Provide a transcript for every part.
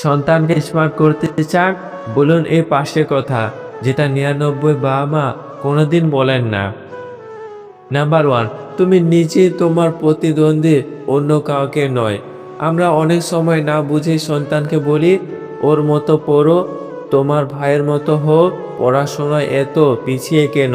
সন্তানকে স্মার্ট করতে চান? বলুন এই পাশে কথা, যেটা নিরানব্বই বাবা মা কোনোদিন বলেন না। নাম্বার ওয়ান, তুমি নিজে তোমার প্রতিদ্বন্দ্বী, অন্য কাউকে নয়। আমরা অনেক সময় না বুঝে সন্তানকে বলি, ওর মতো পড়ো, তোমার ভাইয়ের মতো হোক পড়াশোনায় এত, পিছিয়ে কেন?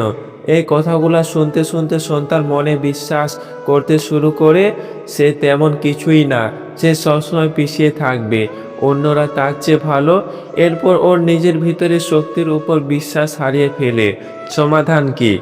এই কথাগুলো শুনতে শুনতে সন্তান মনে বিশ্বাস করতে শুরু করে, সে তেমন কিছুই না। সে সবসময় পিছিয়ে থাকবে। অন্যরা তার চেয়ে ভালো। এরপর ওর নিজের ভিতরে শক্তির উপর বিশ্বাস হারিয়ে ফেলে। সমাধান কি?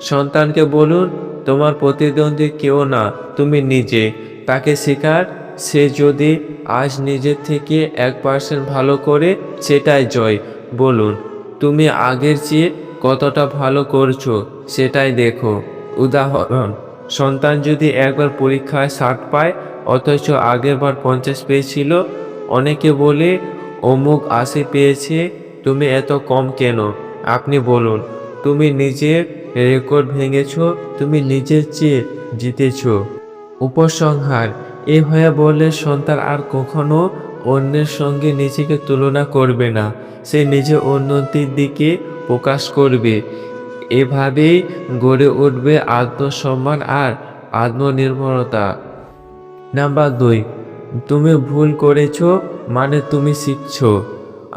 সন্তানকে বলুন, তোমার প্রতিদ্বন্দ্বী কেউ না, তুমি নিজে। তাকে শেখার সে যদি আজ নিজের থেকে এক পার্সেন্ট ভালো করে, সেটাই জয়। বলুন, তুমি আগের চেয়ে কতটা ভালো করছ, সেটাই দেখো। উদাহরণ, সন্তান যদি একবার পরীক্ষায় ষাট পায়, অথচ আগেরবার পঞ্চাশ পেয়েছিল অনেকে বলে, অমুক আশি পেয়েছে, তুমি এত কম কেন? আপনি বলুন, তুমি নিজের রেকর্ড ভেঙেছ, তুমি নিজের চেয়ে জিতেছ। উপসংহার, এ এভাবে বলে সন্তান আর কখনো অন্যের সঙ্গে নিজেকে তুলনা করবে না, সে নিজের উন্নতির দিকে প্রকাশ করবে। এভাবেই গড়ে উঠবে আত্মসম্মান আর আত্মনির্ভরতা। নাম্বার দুই তুমি ভুল করেছ মানে তুমি শিখছো।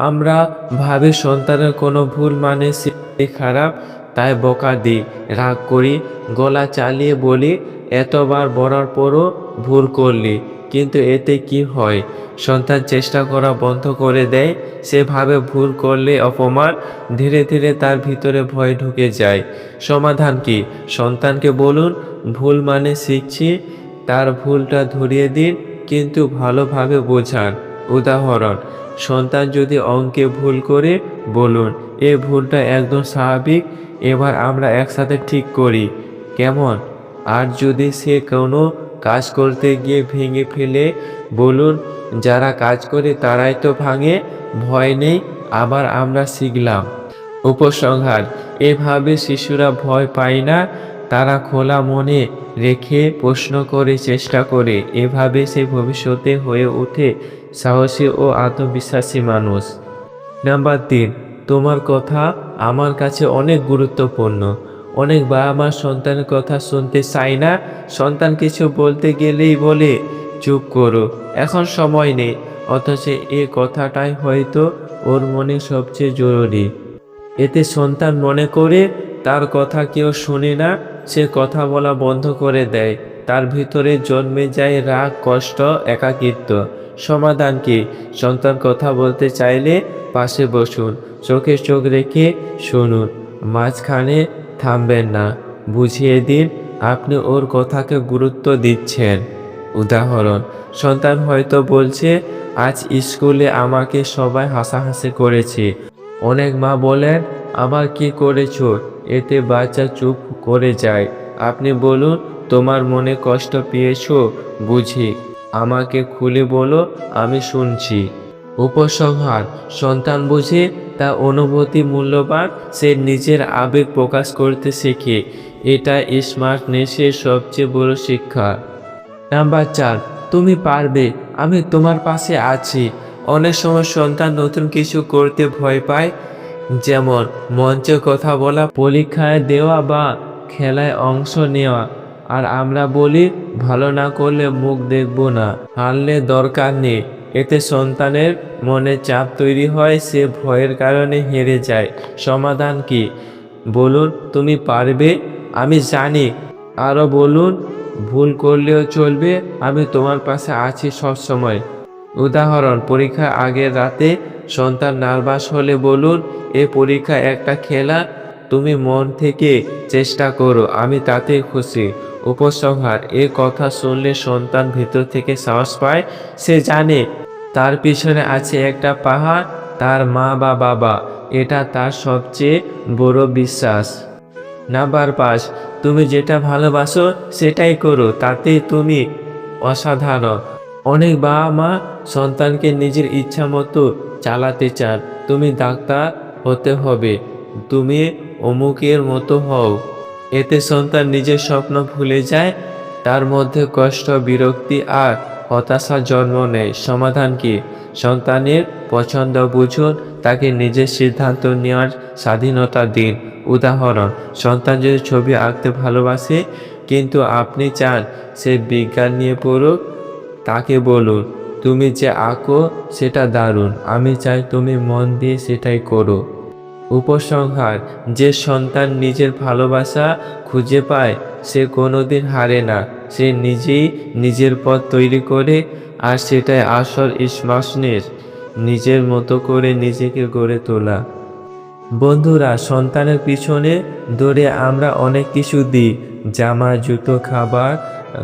আমরা ভাবি সন্তানের কোনো ভুল মানে সে খারাপ, তাই বকা দিই, রাগ করি, গলা চালিয়ে বলি, এতবার বলার পরও ভুল করলি, কিন্তু এতে কি হয়? সন্তান চেষ্টা করা বন্ধ করে দেয় সেভাবে ভুল করলে অপমান, ধীরে ধীরে তার ভিতরে ভয় ঢুকে যায়। সমাধান কি? সন্তানকে বলুন, ভুল মানে শিখছি, তার ভুলটা ধরিয়ে দিন কিন্তু ভালোভাবে বোঝান। উদাহরণ, সন্তান যদি অঙ্কে ভুল করে, বলুন, এ ভুলটা একদম স্বাভাবিক, এবার আমরা একসাথে ঠিক করি। কেমন? আর যদি সে কোনো কাজ করতে গিয়ে ভেঙে ফেলে, বলুন, যারা কাজ করে তারাই তো ভাঙে, ভয় নেই, আবার আমরা শিখলাম। উপসংহার, এভাবে শিশুরা ভয় পায় না তারা খোলা মনে রেখে প্রশ্ন করে চেষ্টা করে। এভাবে সে ভবিষ্যতে হয়ে ওঠে সাহসী ও আত্মবিশ্বাসী মানুষ। নাম্বার তিন, তোমার কথা আমার কাছে অনেক গুরুত্বপূর্ণ। অনেক বাবা মা সন্তানের কথা শুনতে চায় না। সন্তান কিছু বলতে গেলেই বলে, চুপ করো, এখন সময় নেই। অথচ এ কথাটাই হয়তো ওর মনে সবচেয়ে জরুরি। এতে সন্তান মনে করে, তার কথা কেউ শুনে না সে কথা বলা বন্ধ করে দেয়। তার ভিতরে জন্মে যায় রাগ, কষ্ট, একাকিত্ব। সমাধান কি? সন্তান কথা বলতে চাইলে পাশে বসুন, চোখে চোখ রেখে শুনুন। মাঝখানে থামবেন না। বুঝিয়ে দিন, আপনি ওর কথাকে গুরুত্ব দিচ্ছেন। উদাহরণ, সন্তান হয়তো বলছে, আজ স্কুলে আমাকে সবাই হাসাহাসি করেছে। অনেক মা বলেন আমার কি করেছ? এতে বাচ্চা চুপ করে যায়। আপনি বলুন, তোমার মনে কষ্ট পেয়েছ? বুঝি। আমাকে খুলে বলো, আমি শুনছি। উপসংহার, সন্তান বুঝে, তা অনুভূতি মূল্যবান, সে নিজের আবেগ প্রকাশ করতে শেখে। এটা স্মার্টনেসের সবচেয়ে বড় শিক্ষা। নাম্বার চার, তুমি পারবে, আমি তোমার পাশে আছি। অনেক সময় সন্তান নতুন কিছু করতে ভয় পায় যেমন মঞ্চে কথা বলা, পরীক্ষায় দেওয়া বা খেলায় অংশ নেওয়া। আর আমরা বলি, ভালো না করলে মুখ দেখব না, হারলে দরকার নেই। এতে সন্তানের মনে চাপ তৈরি হয়, সে ভয়ের কারণে হেরে যায়। সমাধান কি? বলুন, তুমি পারবে? আমি জানি। আরও বলুন, ভুল করলেও চলবে, আমি তোমার পাশে আছি সব সময় উদাহরণ পরীক্ষা আগের রাতে সন্তান নার্ভাস হলে বলুন, এ পরীক্ষা একটা খেলা, তুমি মন থেকে চেষ্টা করো, আমি তাতেই খুশি। উপসংহার, এ কথা শুনলে সন্তান ভেতর থেকে সাহস পায়, সে জানে তার পিছনে আছে একটা পাহাড়, তার মা বা বাবা, এটা তার সবচেয়ে বড় বিশ্বাস। নাম্বার পাঁচ, তুমি যেটা ভালোবাসো সেটাই করো তাতে তুমি অসাধারণ। অনেক বাবা মা সন্তানকে নিজের ইচ্ছা মতো চালাতে চান। তুমি ডাক্তার হতে হবে। তুমি অমুকের মতো হও। এতে সন্তান নিজের স্বপ্ন ভুলে যায়, তার মধ্যে কষ্ট, বিরক্তি আর হতাশা জন্ম নেয়। সমাধান কি? সন্তানের পছন্দ বুঝুন, তাকে নিজের সিদ্ধান্ত নেওয়ার স্বাধীনতা দিন। উদাহরণ, সন্তান যদি ছবি আঁকতে ভালোবাসে, কিন্তু আপনি চান সে বিজ্ঞান নিয়ে পড়ুক তাকে বলুন, তুমি যে আঁকো, সেটা দারুণ। আমি চাই তুমি মন দিয়ে সেটাই করো। উপসংহার, যে সন্তান নিজের ভালোবাসা খুঁজে পায়, সে কোনোদিন হারে না। সে নিজেই নিজের পথ তৈরি করে, আর সেটাই আসল স্মাসনের নিজের মতো করে নিজেকে গড়ে তোলা। বন্ধুরা, সন্তানের পিছনে দৌড়ে আমরা অনেক কিছু দিই। জামা, জুতো, খাবার,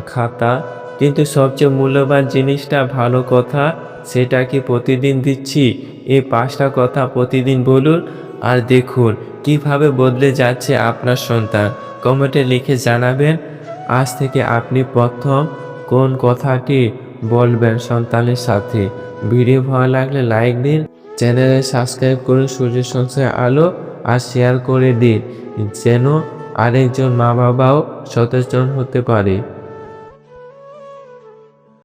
খাতা কিন্তু সবচেয়ে মূল্যবান জিনিসটা ভালো কথা সেটা কি প্রতিদিন দিচ্ছি। এই পাঁচটা কথা প্রতিদিন বলুন আর দেখুন কীভাবে বদলে যাচ্ছে আপনার সন্তান। কমেন্টে লিখে জানাবেন, আজ থেকে আপনি প্রথম কোন কথাটি বলবেন সন্তানের সাথে। ভিডিও ভালো লাগলে লাইক দিন, চ্যানেলে সাবস্ক্রাইব করুন সূর্যের সংসার আলো আর শেয়ার করে দিন, যেন আরেকজন মা বাবাও সচেতন হতে পারে।